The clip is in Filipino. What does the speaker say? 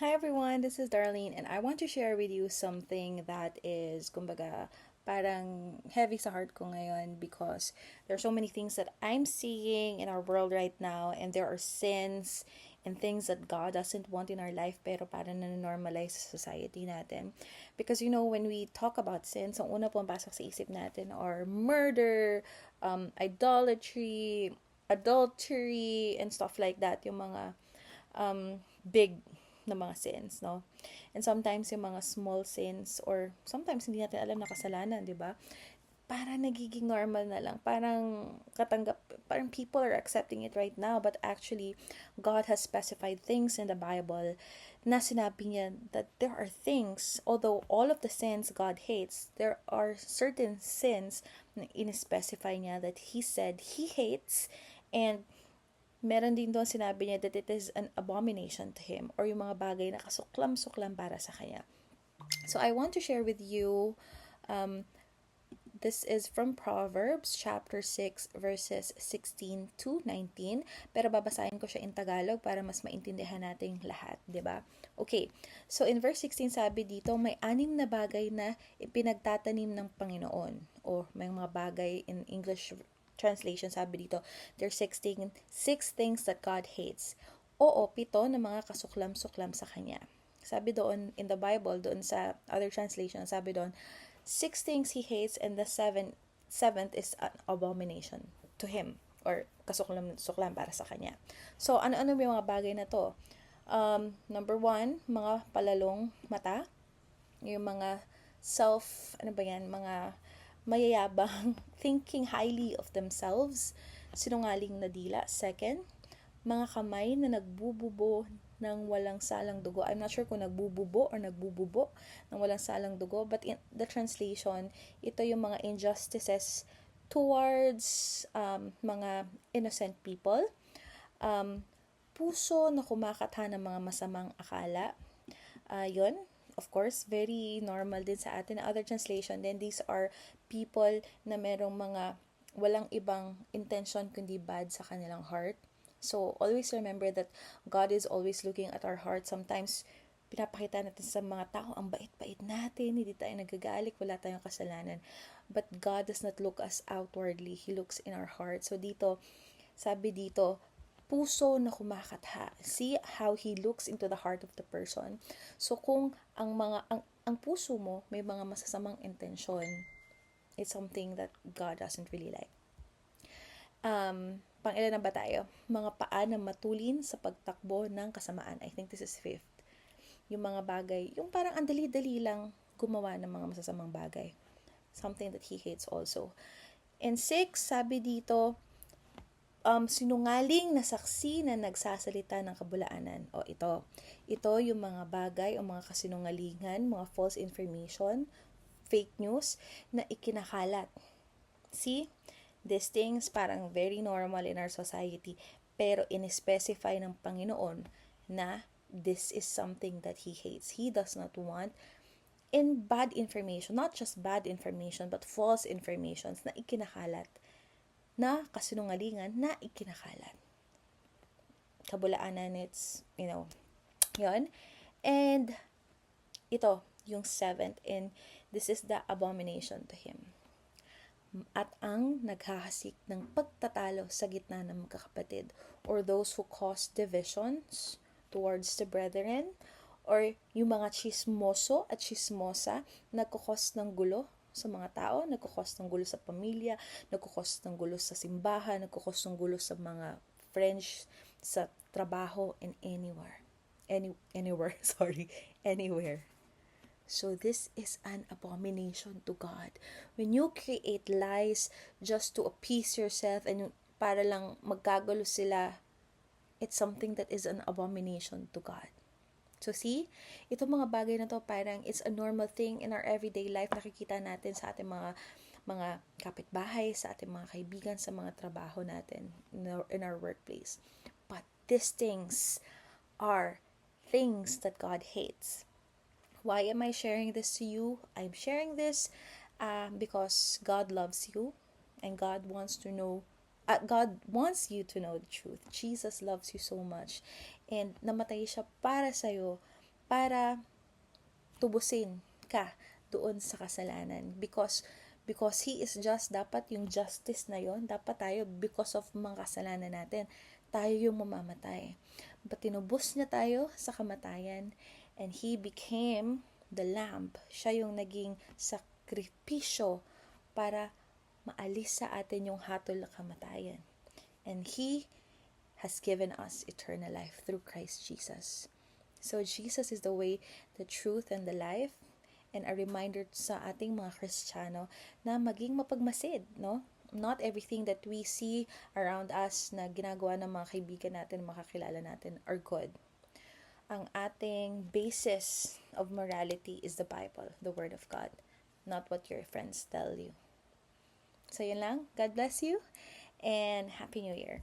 Hi everyone, this is Darlene and I want to share with you something that is kumbaga parang heavy sa heart ko ngayon because there are so many things that I'm seeing in our world right now and there are sins and things that God doesn't want in our life pero parang na-normalize sa society natin. Because you know, when we talk about sins, ang una pong pasok sa isip natin are murder, um, idolatry, adultery, and stuff like that. Yung mga um, big na mga sins, no? And sometimes yung mga small sins or sometimes hindi natin alam na kasalanan, di ba? Para nagiging normal na lang. Parang katanggap, parang people are accepting it right now but actually God has specified things in the Bible na sinabi niya that there are things, although all of the sins God hates, there are certain sins na in-specify niya that He said He hates and meron din doon sinabi niya that it is an abomination to him or yung mga bagay na kasuklam-suklam para sa kanya. So I want to share with you um, this is from Proverbs chapter 6 verses 16 to 19 pero babasahin ko siya in Tagalog para mas maintindihan nating lahat, 'di ba? Okay. So in verse 16 sabi dito may anim na bagay na ipinagtatanim ng Panginoon o may mga bagay in English translation, sabi dito, there's six, thing, six things that God hates. Oo, pito na mga kasuklam-suklam sa Kanya. Sabi doon, in the Bible, doon sa other translation, sabi doon, six things He hates and the seven, seventh is an abomination to Him or kasuklam-suklam para sa Kanya. So, ano-ano yung mga bagay na to? Um, number one, mga palalong mata. Yung mga self, ano ba yan, mga mayayabang, thinking highly of themselves, sinungaling na dila. Second, mga kamay na nagbububo ng walang salang dugo. I'm not sure kung nagbububo or nagbububo ng walang salang dugo, but in the translation, ito yung mga injustices towards um, mga innocent people. Um, puso na kumakatha ng mga masamang akala. Uh, yun, of course, very normal din sa atin. Other translation, then these are people na merong mga walang ibang intention kundi bad sa kanilang heart. So, always remember that God is always looking at our heart. Sometimes, pinapakita natin sa mga tao, ang bait-bait natin, hindi tayo nagagalik, wala tayong kasalanan. But God does not look us outwardly. He looks in our heart. So, dito, sabi dito, puso na kumakatha. See how he looks into the heart of the person. So kung ang mga ang, ang puso mo may mga masasamang intensyon, it's something that God doesn't really like. Um, pang ilan na ba tayo? Mga paa na matulin sa pagtakbo ng kasamaan. I think this is fifth. Yung mga bagay, yung parang ang dali-dali lang gumawa ng mga masasamang bagay. Something that he hates also. And six, sabi dito, um, sinungaling na saksi na nagsasalita ng kabulaanan. O ito, ito yung mga bagay o mga kasinungalingan, mga false information, fake news na ikinakalat. See? These things parang very normal in our society pero in-specify ng Panginoon na this is something that He hates. He does not want in bad information, not just bad information, but false informations na ikinakalat na kasinungalingan na ikinakalat. Kabulaanan, it's, you know, yon And, ito, yung seventh, and this is the abomination to him. At ang naghahasik ng pagtatalo sa gitna ng magkakapatid, or those who cause divisions towards the brethren, or yung mga chismoso at chismosa, nagkukos ng gulo sa mga tao, nagkukos ng gulo sa pamilya, nagkukos ng gulo sa simbahan, nagkukos ng gulo sa mga friends, sa trabaho, and anywhere. Any, anywhere, sorry, anywhere. So this is an abomination to God. When you create lies just to appease yourself and para lang magkagulo sila, it's something that is an abomination to God. So see, itong mga bagay na to parang it's a normal thing in our everyday life. Nakikita natin sa ating mga mga kapitbahay, sa ating mga kaibigan, sa mga trabaho natin in our, in our workplace. But these things are things that God hates. Why am I sharing this to you? I'm sharing this uh, because God loves you and God wants to know uh, God wants you to know the truth. Jesus loves you so much. And namatay siya para sa'yo para tubusin ka doon sa kasalanan because because he is just dapat yung justice na yon dapat tayo because of mga kasalanan natin tayo yung mamamatay but tinubos niya tayo sa kamatayan and he became the lamb siya yung naging sakripisyo para maalis sa atin yung hatol na kamatayan and he has given us eternal life through Christ Jesus so Jesus is the way the truth and the life and a reminder sa ating mga Kristiyano na maging mapagmasid, no? Not everything that we see around us na ginagawa ng mga kaibigan natin, makakilala natin, are good. Ang ating basis of morality is the Bible, the Word of God, not what your friends tell you. So, yun lang. God bless you and Happy New Year.